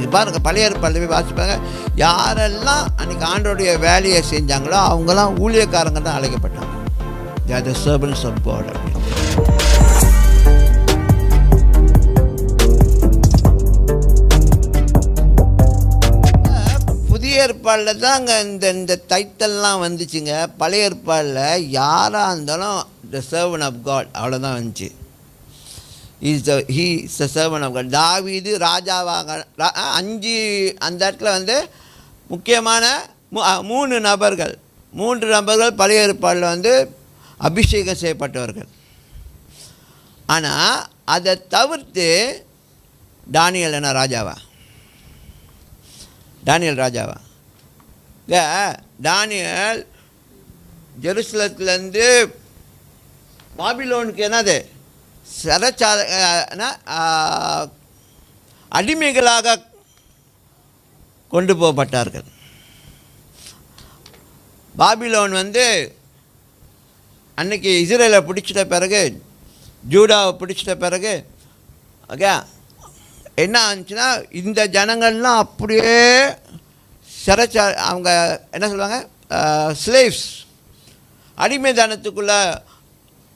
இது பாருங்கள் பழைய ஏற்பாடில் போய் வாசிப்பாங்க யாரெல்லாம் அன்றைக்கி ஆண்டோடைய வேலையை செஞ்சாங்களோ அவங்களாம் ஊழியக்காரங்க தான் அழைக்கப்பட்டாங்க. த சர்வன்ஸ் ஆஃப் காட் அப்படின்னு புதிய ஏற்பாடில் தான் அங்கே இந்த இந்த டைட்டல்லாம் வந்துச்சுங்க. பழைய ஏற்பாடில் யாராக இருந்தாலும் த சர்வன் ஆஃப் காட் அவ்வளோதான் வந்துச்சு. Is he is the servant of God தாவீது ராஜாவாக அஞ்சு அந்த இடத்துல வந்து முக்கியமான மூ- மூணு நபர்கள் மூன்று நபர்கள் பழைய ஏற்பாடில் வந்து அபிஷேகம் செய்யப்பட்டவர்கள். ஆனால் அதை தவிர்த்து டானியல் என்ன ராஜாவா? டானியல் ராஜாவா? டானியல் ஜெருசலத்துலேருந்து பாபிலோனுக்கு என்னது? சிறைச்சா அடிமைகளாக கொண்டு போகப்பட்டார்கள். பாபிலோன் வந்து அன்னைக்கு இஸ்ரேலை பிடிச்சிட்ட பிறகு ஜூடாவை பிடிச்சிட்ட பிறகு ஓகே என்ன ஆச்சுன்னா இந்த ஜனங்கள்லாம் அப்படியே சிறைச்சா அவங்க என்ன சொல்லுவாங்க ஸ்லேவ்ஸ் அடிமைதானத்துக்குள்ளே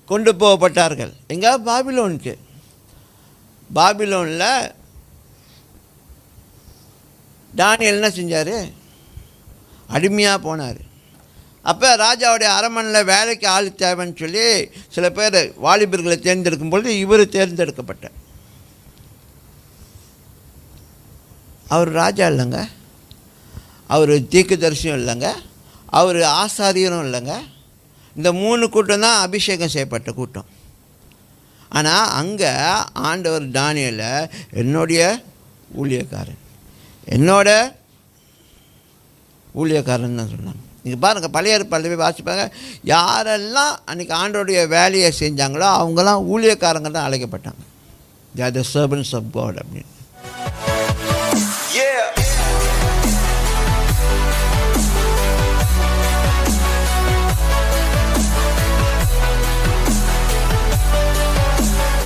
கொண்டு போகப்பட்டார்கள். எங்கே பாபிலோனுக்கு. பாபிலோனில் டானியல் என்ன செஞ்சார்? அடிமையாக போனார். அப்போ ராஜாவுடைய அரமனையில் வேலைக்கு ஆள் தேவைன்னு சொல்லி சில பேர் வாலிபர்களை தேர்ந்தெடுக்கும் பொழுது இவர் தேர்ந்தெடுக்கப்பட்டார். அவர் ராஜா இல்லைங்க. அவர் தீர்க்கதரிசியும் இல்லைங்க. அவர் ஆசாரியரும் இல்லைங்க. இந்த மூணு கூட்டம் தான் அபிஷேகம் செய்யப்பட்ட கூட்டம். ஆனால் அங்கே ஆண்டவர் தானியலை என்னுடைய ஊழியக்காரன். என்னோட ஊழியக்காரன் தான் சொன்னாங்க நீங்கள் பாருங்கள் பழைய ஏற்பாடில் வாசிப்பாங்க யாரெல்லாம் அன்றைக்கி ஆண்டோடைய வேலையை செஞ்சாங்களோ அவங்களாம் ஊழியக்காரங்க தான் அழைக்கப்பட்டாங்க. தேர் த சர்வன்ஸ் ஆஃப் காட் அப்படின்னு.